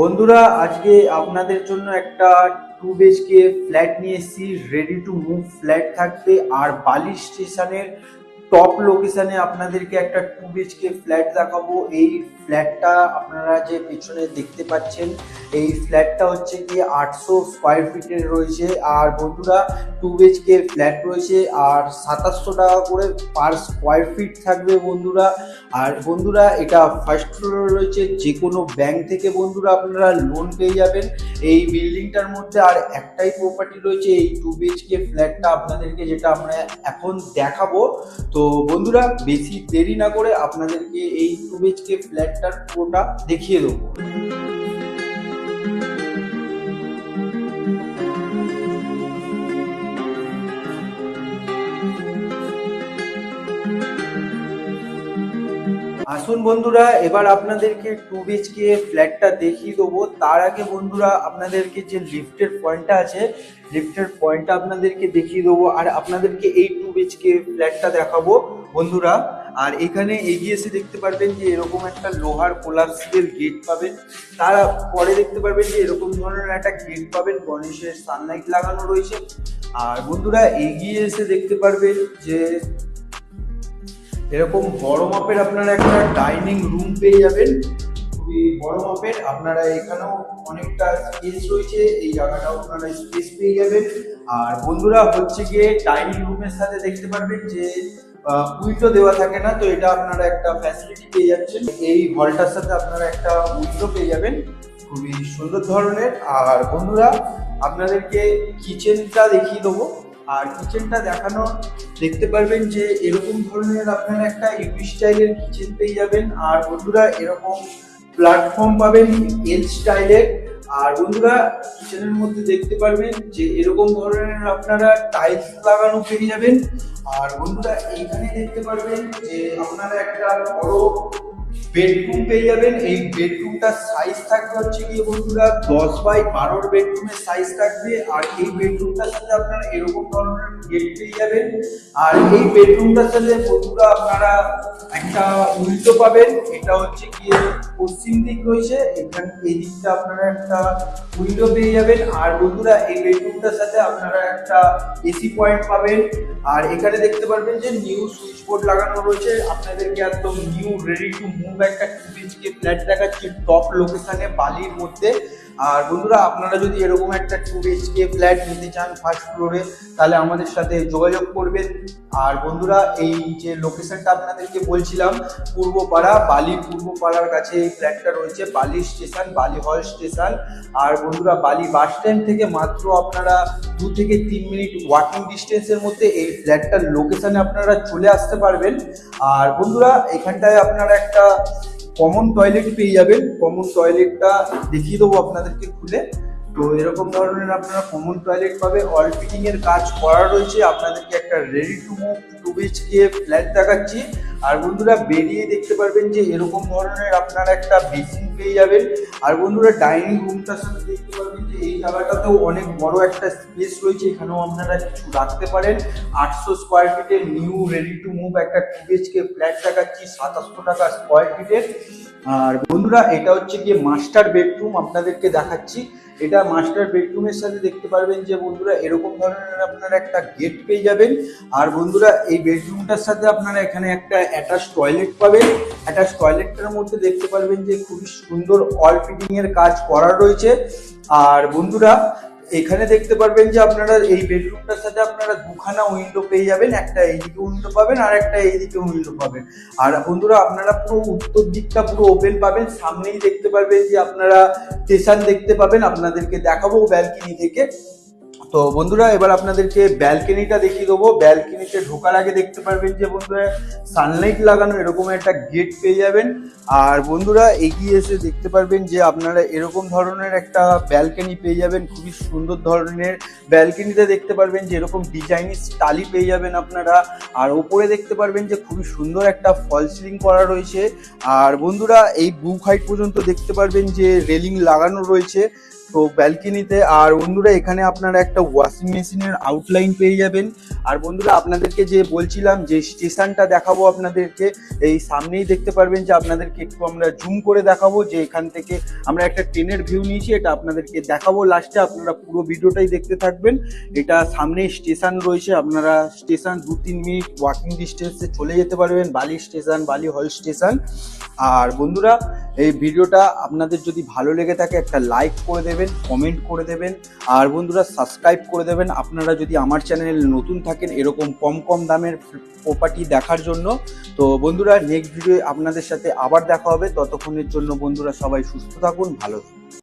বন্ধুরা, আজকে আপনাদের জন্য একটা টু বিএচকে ফ্ল্যাট নিয়ে এসেছি রেডি টু মুভ ফ্ল্যাট থাকবে, আর বালি স্টেশনের টপ লোকেশনে আপনাদেরকে একটা টু বিএচকে ফ্ল্যাট দেখাবো। এই ফ্ল্যাটটা আপনারা যে পেছনে দেখতে পাচ্ছেন, এই ফ্ল্যাটটা হচ্ছে কি আটশো স্কোয়ার ফিটের রয়েছে। আর বন্ধুরা টু বিএচকে ফ্ল্যাট রয়েছে আর সাতাশশো টাকা করে পার স্কোয়ার ফিট থাকবে বন্ধুরা। আর বন্ধুরা, এটা ফার্স্ট ফ্লোরে রয়েছে। যে কোনো ব্যাংক থেকে বন্ধুরা আপনারা লোন পেয়ে যাবেন। এই বিল্ডিংটার মধ্যে আর একটাই প্রপার্টি রয়েছে। এই টু বিএচকে ফ্ল্যাটটা আপনাদেরকে যেটা আমরা এখন দেখাবো। তো বন্ধুরা বেশি দেরি না করে আপনাদেরকে এই টু বিএচকে ফ্ল্যাটটার পুরোটা দেখিয়ে দেবো। আসুন বন্ধুরা, এবার আপনাদেরকে টু বিএচকে ফ্ল্যাটটা দেখিয়ে দেবো। তার আগে বন্ধুরা, আপনাদেরকে যে লিফটের পয়েন্টটা আছে লিফটের পয়েন্টটা আপনাদেরকে দেখিয়ে দেবো আর আপনাদেরকে এই টু বিএচকে ফ্ল্যাটটা দেখাবো। বন্ধুরা, আর এখানে এগিয়ে এসে দেখতে পারবেন যে এরকম একটা লোহার কোলাপসিবল গেট পাবেন। তার পরে দেখতে পারবেন যে এরকম ধরনের একটা গেট পাবেন, গণেশের সানলাইট লাগানো রয়েছে। আর বন্ধুরা, এগিয়ে এসে দেখতে পারবেন যে এরকম বড় মাপের আপনারা একটা ডাইনিং রুম পেয়ে যাবেন। খুবই বড় মাপের। আপনারা এখানেও অনেকটা স্পেস রয়েছে। এই জায়গাটাও আপনারা স্পেস পেয়ে যাবেন। আর বন্ধুরা হচ্ছে গিয়ে ডাইনিং রুমের সাথে দেখতে পারবেন যে উইন্ডো দেওয়া থাকে না, তো এটা আপনারা একটা ফ্যাসিলিটি পেয়ে যাচ্ছেন। এই হলটার সাথে আপনারা একটা উইন্ডো পেয়ে যাবেন। খুবই সুন্দর ধরনের। আর বন্ধুরা, আপনাদেরকে কিচেনটা দেখিয়ে দেবো। আর কিচেনটা দেখানো, দেখতে পারবেন যে এরকম ধরনের আপনারা একটা ইউপি স্টাইলের কিচেন পেয়ে যাবেন। আর বন্ধুরা, এরকম প্ল্যাটফর্ম পাবেন এল স্টাইলের আর বন্ধুরা কিচেনের মধ্যে দেখতে পারবেন যে এরকম ধরনের আপনারা টাইলস লাগানো পেয়ে যাবেন। আর বন্ধুরা, এইখানে দেখতে পারবেন যে আপনারা একটা বড় বেডরুম পেয়ে যাবেন। এই বেডরুমটার সাইজ থাকবে হচ্ছে গিয়ে বন্ধুরা দশ বাই বারোর বেডরুমের সাইজ থাকবে। আর এই বেডরুমটার সাথে আপনারা এরকম ধরনের গেট পেয়ে যাবেন। আর এই বেডরুমটার সাথে বন্ধুরা আপনারা একটা উল্টো পাবেন। এটা হচ্ছে গিয়ে পশ্চিম দিক রয়েছে। এখানে, এই দিকটা আপনারা একটা উইন্ডো পেয়ে যাবেন। আর বন্ধুরা এই বেডরুমটার সাথে আপনারা একটা এসি পয়েন্ট পাবেন। আর এখানে দেখতে পারবেন যে নিউ সুইচ বোর্ড লাগানো রয়েছে। আপনাদেরকে একদম নিউ রেডি টু মুভ একটা টু বিএচকে ফ্ল্যাট দেখাচ্ছি টপ লোকেশনে বালির মধ্যে আর বন্ধুরা, আপনারা যদি এরকম একটা টু বিএচকে ফ্ল্যাট নিতে চান ফার্স্ট ফ্লোরে তাহলে আমাদের সাথে যোগাযোগ করবেন। আর বন্ধুরা, এই যে লোকেশনটা আপনাদেরকে বলছিলাম, পূর্বপাড়া, বালি পূর্বপাড়ার কাছে এই ফ্ল্যাটটা রয়েছে, বালি স্টেশন বালি হল স্টেশন আর বন্ধুরা, বালি বাস স্ট্যান্ড থেকে মাত্র আপনারা দু থেকে তিন মিনিট ওয়াকিং ডিস্টেন্সের মধ্যে এই ফ্ল্যাটটার লোকেশানে আপনারা চলে আসতে পারবেন। আর বন্ধুরা, এখানটায় আপনারা একটা কমন টয়লেট পেয়ে যাবেন। কমন টয়লেটটা দেখিয়ে দেবো আপনাদেরকে খুলে। তো এরকম ধরনের আপনারা কমন টয়লেট পাবে। অল ফিটিংয়ের কাজ করা রয়েছে। আপনাদেরকে একটা ready to move two BHK flat দেখাচ্ছি। আর বন্ধুরা বেরিয়ে দেখতে পারবেন যে এরকম ধরনের আপনারা একটা বেসিন পেয়ে যাবেন। আর বন্ধুরা ডাইনিং রুমটার সাথে দেখতে পারবেন যে এই জায়গাটাতেও অনেক বড় একটা স্পেস রয়েছে। এখানেও আপনারা কিছু রাখতে পারেন। আটশো স্কোয়ার ফিটের নিউ রেডি টু মুভ একটা টু বিএচকে ফ্ল্যাট দেখাচ্ছি, সাতাশশো টাকা স্কোয়ার ফিটের আর বন্ধুরা, এটা হচ্ছে গিয়ে মাস্টার বেডরুম আপনাদেরকে দেখাচ্ছি। এটা মাস্টার বেডরুমের সাথে দেখতে পারবেন যে বন্ধুরা, এরকম ধরনের আপনারা একটা গেট পেয়ে যাবেন। আর বন্ধুরা, এই বেডরুমটার সাথে আপনারা এখানে একটা অ্যাটাচ টয়লেট পাবেন। অ্যাটাচ টয়লেটটার মধ্যে দেখতে পারবেন যে খুবই সুন্দর অল ফিটিং এর কাজ করা রয়েছে। আর বন্ধুরা এখানে দেখতে পারবেন যে আপনারা এই বেডরুমটার সাথে আপনারা দুখানা উইন্ডো পেয়ে যাবেন, একটা এইদিকে উইন্ডো পাবেন আর একটা এইদিকে উইন্ডো পাবেন। আর বন্ধুরা, আপনারা পুরো উত্তর দিকটা পুরো ওপেন পাবেন, সামনেই দেখতে পারবেন যে আপনারা স্টেশন দেখতে পাবেন। আপনাদেরকে দেখাবো ব্যালকনি থেকে। তো বন্ধুরা, এবার আপনাদেরকে ব্যালকনিটা দেখিয়ে দেবো। ব্যালকনিতে ঢোকার আগে দেখতে পারবেন যে বন্ধুরা সানলাইট লাগানো এরকম একটা গেট পেয়ে যাবেন। আর বন্ধুরা, এগিয়ে এসে দেখতে পারবেন যে আপনারা এরকম ধরনের একটা ব্যালকনি পেয়ে যাবেন, খুবই সুন্দর ধরনের। ব্যালকনিতে দেখতে পারবেন যে এরকম ডিজাইনিস টালি পেয়ে যাবেন আপনারা। আর ওপরে দেখতে পারবেন যে খুবই সুন্দর একটা ফল সিলিং করা রয়েছে। আর বন্ধুরা, এই বুক হাইট পর্যন্ত দেখতে পারবেন যে রেলিং লাগানো রয়েছে। তো ব্যালকনিতে আর বন্ধুরা, এখানে আপনারা একটা ওয়াশিং মেশিনের আউটলাইন পেয়ে যাবেন। আর বন্ধুরা, আপনাদেরকে যে বলছিলাম যে স্টেশনটা দেখাবো আপনাদেরকে, এই সামনেই দেখতে পারবেন যে আপনাদেরকে একটু আমরা জুম করে দেখাবো যে এখান থেকে আমরা একটা ট্রেনের ভিউ নিয়েছি, এটা আপনাদেরকে দেখাবো লাস্টে আপনারা পুরো ভিডিওটাই দেখতে থাকবেন। এটা সামনেই স্টেশন রয়েছে, আপনারা স্টেশন দু তিন মিনিট ওয়াকিং ডিস্টেন্সে চলে যেতে পারবেন, বালি স্টেশন, বালি হল স্টেশন আর বন্ধুরা, এই ভিডিওটা আপনাদের যদি ভালো লেগে থাকে, একটা লাইক করে দেবেন। কমেন্ট করে দেবেন, আর বন্ধুরা সাবস্ক্রাইব করে দেবেন। আপনারা যদি আমার চ্যানেল নতুন থাকেন, এরকম কম কম দামের প্রপার্টি দেখার জন্য। তো বন্ধুরা নেক্সট ভিডিও আপনাদের সাথে আবার দেখা হবে। ততক্ষণের জন্য বন্ধুরা সবাই সুস্থ থাকুন, ভালো থাকুন।